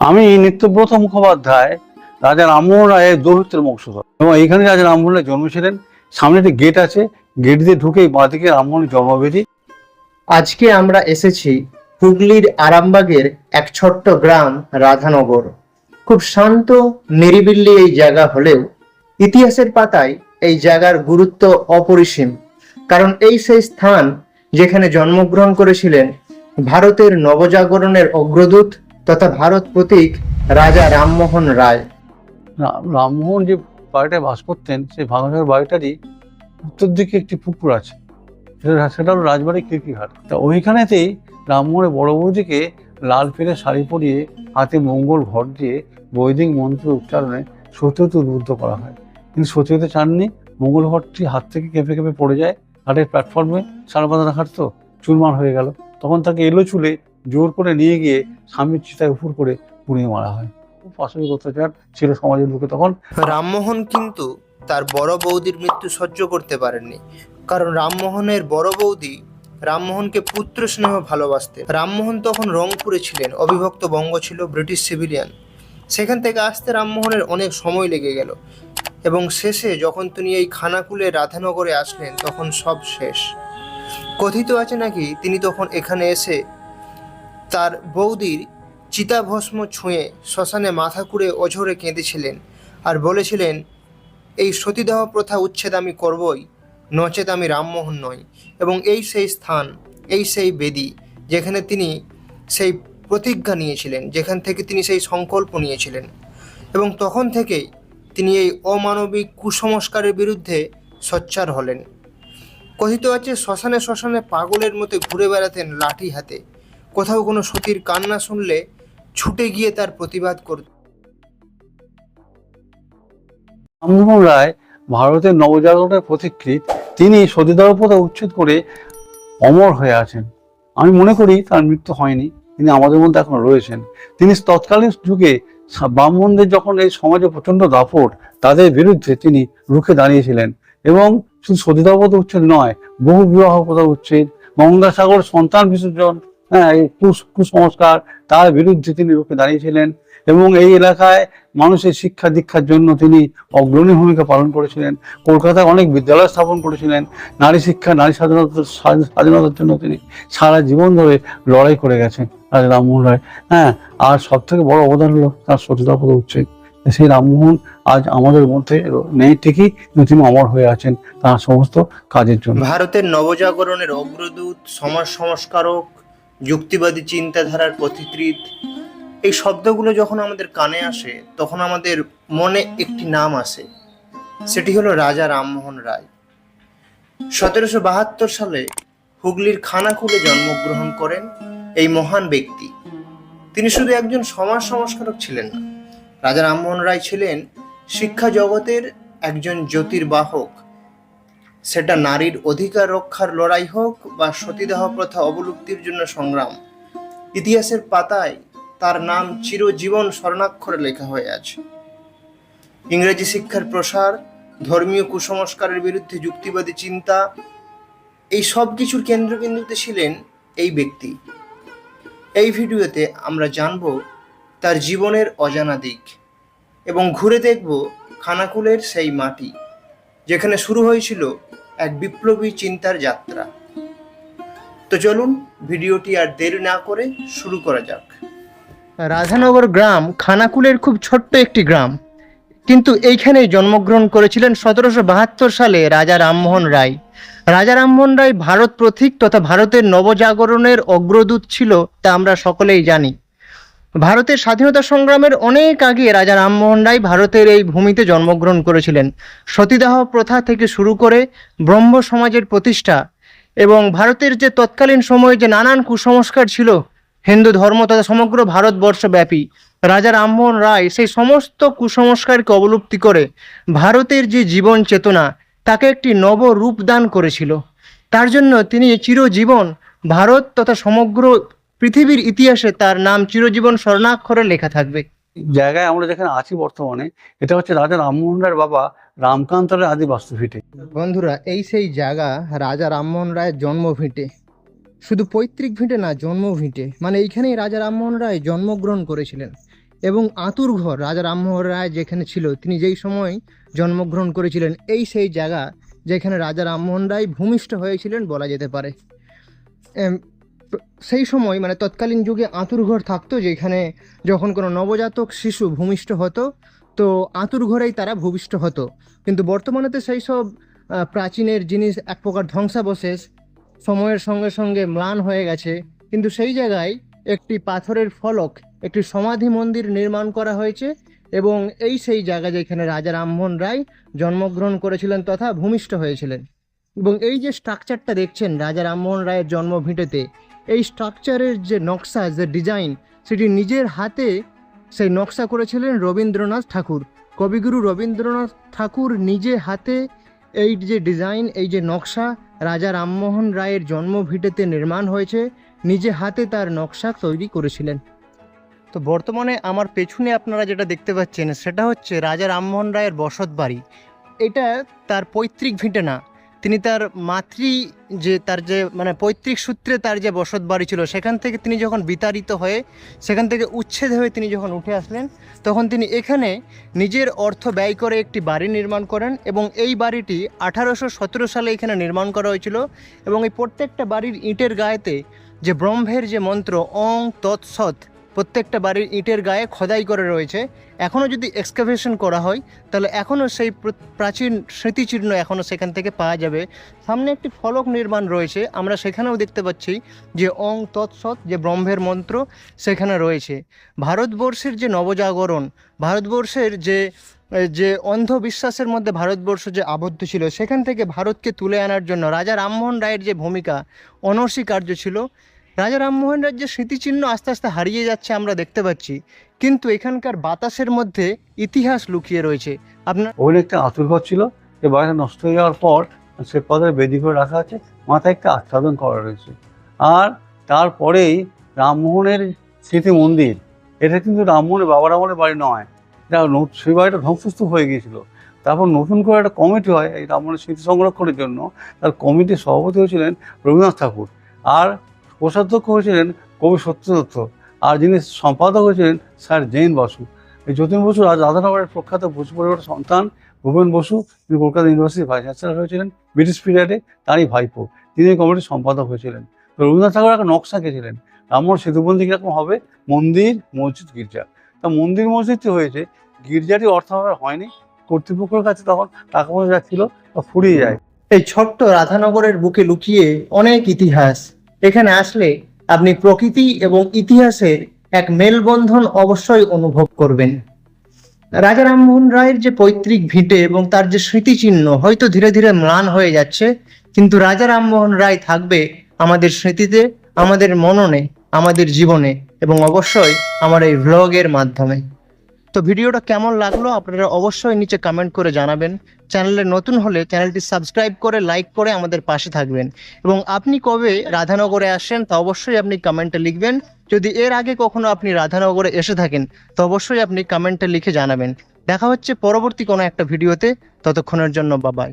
আমি নিত্যব্রত মুখোপাধ্যায় রাজা রামমোহন রায়ের দৌহিত্রের বংশধর এবং এইখানে রাজা রামমোহন রায় জন্মেছিলেন, সামনে একটি গেট আছে গেট দিয়ে ঢুকেই বাঁদিকে রামমোহনের জন্মবেদী। আজকে আমরা এসেছি হুগলির আরামবাগের এক ছোট্ট গ্রাম, রাধানগর। খুব শান্ত নিরিবিল্লি এই জায়গা হলেও ইতিহাসের পাতায় এই জায়গার গুরুত্ব অপরিসীম। কারণ এই সেই স্থান যেখানে জন্মগ্রহণ করেছিলেন ভারতের নবজাগরণের অগ্রদূত তথা ভারত প্রতীক রাজা রামমোহন রায়। রামমোহন যে বাড়িটায় বাস করতেন, সেই ভাঙাচোর বাড়িটারই উত্তর দিকে একটি পুকুর আছে। সেটা সেটা হলো রাজবাড়ি কীর্তিঘাট তা ওইখানেতেই রামমোহনের বড় বৌদিকে লাল পেরে শাড়ি পরিয়ে হাতে মঙ্গল ঘর দিয়ে বৈদিক মন্ত্র উচ্চারণে সত্যতে উদ্বুদ্ধ করা হয়। কিন্তু সত্যি চাননি। মঙ্গল ঘরটি হাত থেকে কেঁপে কেঁপে পড়ে যায়। ঘাটের প্ল্যাটফর্মে সারা বাঁধানো ঘাট তো চুরমার হয়ে গেল। তখন তাকে এলো চুলে জোর করে নিয়ে গিয়ে স্বামীর চিতায় উপর করে পুড়িয়ে মারা হয়। পাশবিক অত্যাচার ছিল সমাজের লোকে তখন। রামমোহন কিন্তু তার বড় বৌদির মৃত্যু সহ্য করতে পারেননি। কারণ রামমোহনের বড় বৌদি রামমোহনকে পুত্র স্নেহ ভালোবাসতেন রামমোহন তখন রংপুরে ছিলেন, অবিভক্ত বঙ্গ ছিল ব্রিটিশ সিভিলিয়ান। সেখান থেকে আসতে রামমোহনের অনেক সময় লেগে গেল। এবং শেষে যখন তিনি এই খানাকুলে রাধানগরে আসলেন, তখন সব শেষ। কথিত আছে নাকি তিনি তখন এখানে এসে তার বৌদির চিতাভস্ম ছুঁয়ে শ্মশানে মাথা কুড়ে অঝরে কেঁদেছিলেন আর বলেছিলেন, এই সতীদাহ প্রথা উচ্ছেদ আমি করবই, নচেত আমি রামমোহন নই। এবং এই সেই স্থান, এই সেই বেদি, যেখানে তিনি সেই প্রতিজ্ঞা নিয়েছিলেন, যেখান থেকে তিনি সেই সংকল্প নিয়েছিলেন। এবং তখন থেকেই তিনি এই অমানবিক কুসংস্কারের বিরুদ্ধে সোচ্চার হলেন। কথিত আছে, শ্মশানে শ্মশানে পাগলের মতো ঘুরে বেড়াতেন লাঠি হাতে। কোথাও কোনো সতীর কান্না শুনলে ছুটে গিয়ে তার প্রতিবাদ করত। রামমোহন রায় ভারতের নবজাগরণের পথিকৃৎ, তিনি সতীদাহ প্রথা উচ্ছেদ করে অমর হয়ে আছেন। আমি মনে করি তার মৃত্যু হয়নি, তিনি আমাদের মধ্যে এখন রয়েছেন। তিনি তৎকালীন যুগে ব্রাহ্মণদের যখন এই সমাজে প্রচণ্ড দাপট, তাদের বিরুদ্ধে তিনি রুখে দাঁড়িয়েছিলেন এবং শুধু সতীদাহ প্রথা উচ্ছেদ নয়, বহু বিবাহ প্রথা উচ্ছেদ, গঙ্গাসাগর সন্তান বিসর্জন হ্যাঁ এই কুস- কুসংস্কার, তার বিরুদ্ধে তিনি রুখে দাঁড়িয়েছিলেন এবং এই এলাকায় মানুষের শিক্ষা দীক্ষার জন্য তিনি অগ্রণী ভূমিকা পালন করেছিলেন। কলকাতায় অনেক বিদ্যালয় স্থাপন করেছিলেন। নারী শিক্ষা, নারী স্বাধীনতার স্বাধী- স্বাধীনতার জন্য তিনি সারা জীবন ধরে লড়াই করে গেছেন রাজা রামমোহন রায়। হ্যাঁ আর সব থেকে বড় অবদান হলো তার সতীদাপদ উচ্ছেদ সেই রামমোহন আজ আমাদের মধ্যে নেই ঠিকই তিনি অমর হয়ে আছেন তার সমস্ত কাজের জন্য। ভারতের নবজাগরণের অগ্রদূত, সমাজ সংস্কারক যুক্তিবাদী চিন্তাধারার পথিকৃৎ। এই শব্দগুলো যখন আমাদের কানে আসে, তখন আমাদের মনে একটি নাম আসে। সেটি হলো রাজা রামমোহন রায়। সতেরোশো বাহাত্তর সালে হুগলির খানাকুলে জন্মগ্রহণ করেন এই মহান ব্যক্তি। তিনি শুধু একজন সমাজ সংস্কারক ছিলেন না, রাজা রামমোহন রায় ছিলেন শিক্ষা জগতের একজন জ্যোতির্বাহক। সেটা নারীর অধিকার রক্ষার লড়াই হোক বা সতীদাহ প্রথা অবলুপ্তির জন্য সংগ্রাম। ইতিহাসের পাতায় তার নাম চিরজীবন স্বর্ণাক্ষরে লেখা হয়ে আছে। ইংরেজি শিক্ষার প্রসার, ধর্মীয় কুসংস্কারের বিরুদ্ধে যুক্তিবাদী চিন্তা, এই সব কিছুর কেন্দ্রবিন্দুতে ছিলেন এই ব্যক্তি। এই ভিডিওতে আমরা জানব তার জীবনের অজানা দিক এবং ঘুরে দেখব খানাকুলের সেই মাটি। যেখানে শুরু হয়েছিল এক বিপ্লবী চিন্তার যাত্রা। তো চলুন ভিডিওটি আর দেরি না করে শুরু করা যাক। রাধানগর গ্রাম খানাকুলের খুব ছোট্ট একটি গ্রাম। কিন্তু এইখানেই জন্মগ্রহণ করেছিলেন সতেরোশো বাহাত্তর সালে রাজা রামমোহন রায়। রাজা রামমোহন রায় ভারত প্রতীক তথা ভারতের নবজাগরণের অগ্রদূত ছিল তা আমরা সকলেই জানি। ভারতের স্বাধীনতা সংগ্রামের অনেক আগে রাজা রামমোহন রায় ভারতের এই ভূমিতে জন্মগ্রহণ করেছিলেন। সতীদাহ প্রথা থেকে শুরু করে ব্রহ্ম সমাজের প্রতিষ্ঠা এবং ভারতের যে তৎকালীন সময়ে যে নানান কুসংস্কার ছিল, হিন্দু ধর্ম তথা সমগ্র ভারতবর্ষব্যাপী, রাজা রামমোহন রায় সেই সমস্ত কুসংস্কারকে অবলুপ্তি করে ভারতের যে জীবন চেতনা, তাকে একটি নব রূপ দান করেছিল। তার জন্য তিনি চিরজীবন ভারত তথা সমগ্র পৃথিবীর ইতিহাসে তার নাম চিরজীবন স্বর্ণাক্ষরে লেখা থাকবে। জায়গায় আমরা যেখানে আছি বর্তমানে এটা হচ্ছে রাজা রামমোহন রায়ের বাবা রামকান্ত রায় আদি বাস্তুভিটে বন্ধুরা এই সেই জায়গা রাজা রামমোহন রায়ের জন্ম জন্মভিটে শুধু পৈতৃক ভিটে না জন্ম ভিটে। মানে এইখানেই রাজা রামমোহন রায় জন্মগ্রহণ করেছিলেন। এবং আতুর ঘর রাজা রামমোহন রায় যেখানে ছিল তিনি যেই সময় জন্মগ্রহণ করেছিলেন এই সেই জায়গা যেখানে রাজা রামমোহন রায় ভূমিষ্ঠ হয়েছিলেন বলা যেতে পারে। সেই সময় মানে তৎকালীন যুগে আতুর ঘর থাকতো যেখানে যখন কোনো নবজাতক শিশু ভূমিষ্ঠ হতো, তো আতুর ঘরেই তারা ভূমিষ্ঠ হতো। কিন্তু বর্তমানে তো সেই সব প্রাচীনের জিনিস এক প্রকার ধ্বংসাবশেষ, সময়ের সঙ্গে সঙ্গে ম্লান হয়ে গেছে। কিন্তু সেই জায়গায় একটি পাথরের ফলক, একটি সমাধি মন্দির নির্মাণ করা হয়েছে এবং এই সেই জায়গা যেখানে রাজা রামমোহন রায় জন্মগ্রহণ করেছিলেন তথা ভূমিষ্ঠ হয়েছিলেন। এবং এই যে স্ট্রাকচারটা দেখছেন রাজা রামমোহন রায়ের জন্মভিটেতে এই স্ট্রাকচারের যে নকশা, যে ডিজাইন, সেটি নিজের হাতে সেই নকশা করেছিলেন রবীন্দ্রনাথ ঠাকুর। কবিগুরু রবীন্দ্রনাথ ঠাকুর নিজে হাতে এই যে ডিজাইন, এই যে নকশা রাজা রামমোহন রায়ের জন্মভিটেতে নির্মাণ হয়েছে, নিজে হাতে তার নকশা তৈরি করেছিলেন। তো বর্তমানে আমার পেছনে আপনারা যেটা দেখতে পাচ্ছেন, সেটা হচ্ছে রাজা রামমোহন রায়ের বসত বাড়ি। এটা তার পৈতৃক ভিটে না তিনি তার মাতৃ যে তার যে মানে পৈতৃক সূত্রে তার যে বসত বাড়ি ছিল, সেখান থেকে তিনি যখন বিতাড়িত হয়ে, সেখান থেকে উচ্ছেদ হয়ে তিনি যখন উঠে আসলেন, তখন তিনি এখানে নিজের অর্থ ব্যয় করে একটি বাড়ি নির্মাণ করেন এবং এই বাড়িটি আঠারোশো সতেরো সালে এখানে নির্মাণ করা হয়েছিল এবং এই প্রত্যেকটা বাড়ির ইটের গায়েতে যে ব্রহ্মের যে মন্ত্র, অং তৎসৎ প্রত্যেকটা বাড়ির ইটের গায়ে খোদাই করে রয়েছে। এখনও যদি এক্সকাভেশন করা হয়, তাহলে এখনও সেই প্রাচীন স্মৃতিচিহ্ন এখনও সেখান থেকে পাওয়া যাবে। সামনে একটি ফলক নির্মাণ রয়েছে। আমরা সেখানেও দেখতে পাচ্ছি যে অং তৎসৎ, যে ব্রহ্মের মন্ত্র, সেখানে রয়েছে। ভারতবর্ষের যে নবজাগরণ, ভারতবর্ষের যে যে অন্ধবিশ্বাসের মধ্যে ভারতবর্ষ যে আবদ্ধ ছিল, সেখান থেকে ভারতকে তুলে আনার জন্য রাজা রামমোহন রায়ের যে ভূমিকা, অনস্বীকার্য ছিল। রাজা রামমোহন রায়ের যে স্মৃতিচিহ্ন আস্তে আস্তে হারিয়ে যাচ্ছে আমরা দেখতে পাচ্ছি। কিন্তু এখানকার বাতাসের মধ্যে ইতিহাস লুকিয়ে রয়েছে। আপনার ওখানে একটা আতুর ঘর ছিল। সে বাড়িটা নষ্ট হয়ে যাওয়ার পর সে পদের বেদি করে রাখা আছে। মাথায় একটা আচ্ছাদন করা রয়েছে। আর তারপরেই রামমোহনের স্মৃতি মন্দির এটা কিন্তু রামমোহনের বাবা রামমোহনের বাড়ি নয়। এটা সেই বাড়িটা ধ্বংসস্তূপ হয়ে গিয়েছিল। তারপর নতুন করে একটা কমিটি হয় এই রামমোহনের স্মৃতি সংরক্ষণের জন্য। তার কমিটির সভাপতি হয়েছিলেন রবীন্দ্রনাথ ঠাকুর। আর কোষাধ্যক্ষ হয়েছিলেন কবি সত্যদত্ত আর যিনি সম্পাদক হয়েছিলেন স্যার জৈন বসু। এই যতীন বসু রাজ রাধানগরের প্রখ্যাত বসু পরিবারের সন্তান ভূপেন বসু তিনি কলকাতা ইউনিভার্সিটির ভাইস চ্যান্সেলর হয়েছিলেন, ব্রিটিশ পিরিয়ডে তারই ভাইপো। তিনি এই কমিটির সম্পাদক হয়েছিলেন। তো রবীন্দ্রনাথ ঠাকুর একটা নকশা এঁকেছিলেন রামমোহন সেতুবন্দি কীরকম হবে? মন্দির, মসজিদ, গির্জা। তা মন্দির মসজিদটি হয়েছে, গির্জাটি অর্থভাবে হয়নি। কর্তৃপক্ষের কাছে তখন টাকা পয়সা যাচ্ছিল তা ফুরিয়ে যায়। এই ছোট্ট রাধানগরের বুকে লুকিয়ে অনেক ইতিহাস। এখানে আসলে আপনি প্রকৃতি এবং ইতিহাসের এক মেলবন্ধন অবশ্যই অনুভব করবেন। রাজা রামমোহন রায়ের যে পৈতৃক ভিটে এবং তার যে স্মৃতিচিহ্ন হয়তো ধীরে ধীরে ম্লান হয়ে যাচ্ছে, কিন্তু রাজা রামমোহন রায় থাকবে আমাদের স্মৃতিতে, আমাদের মননে, আমাদের জীবনে এবং অবশ্যই আমার এই ভ্লগের মাধ্যমে। তো ভিডিওটা কেমন লাগল আপনারা অবশ্যই নিচে কমেন্ট করে জানাবেন। চ্যানেলে নতুন হলে চ্যানেলটি সাবস্ক্রাইব করে লাইক করে আমাদের পাশে থাকবেন। এবং আপনি কবে রাধানগরে আসেন তা অবশ্যই আপনি কমেন্টে লিখবেন। যদি এর আগে কখনো আপনি রাধানগরে এসে থাকেন, তো অবশ্যই আপনি কমেন্টে লিখে জানাবেন। দেখা হচ্ছে পরবর্তী কোনো একটা ভিডিওতে। ততক্ষণের জন্য বাবাই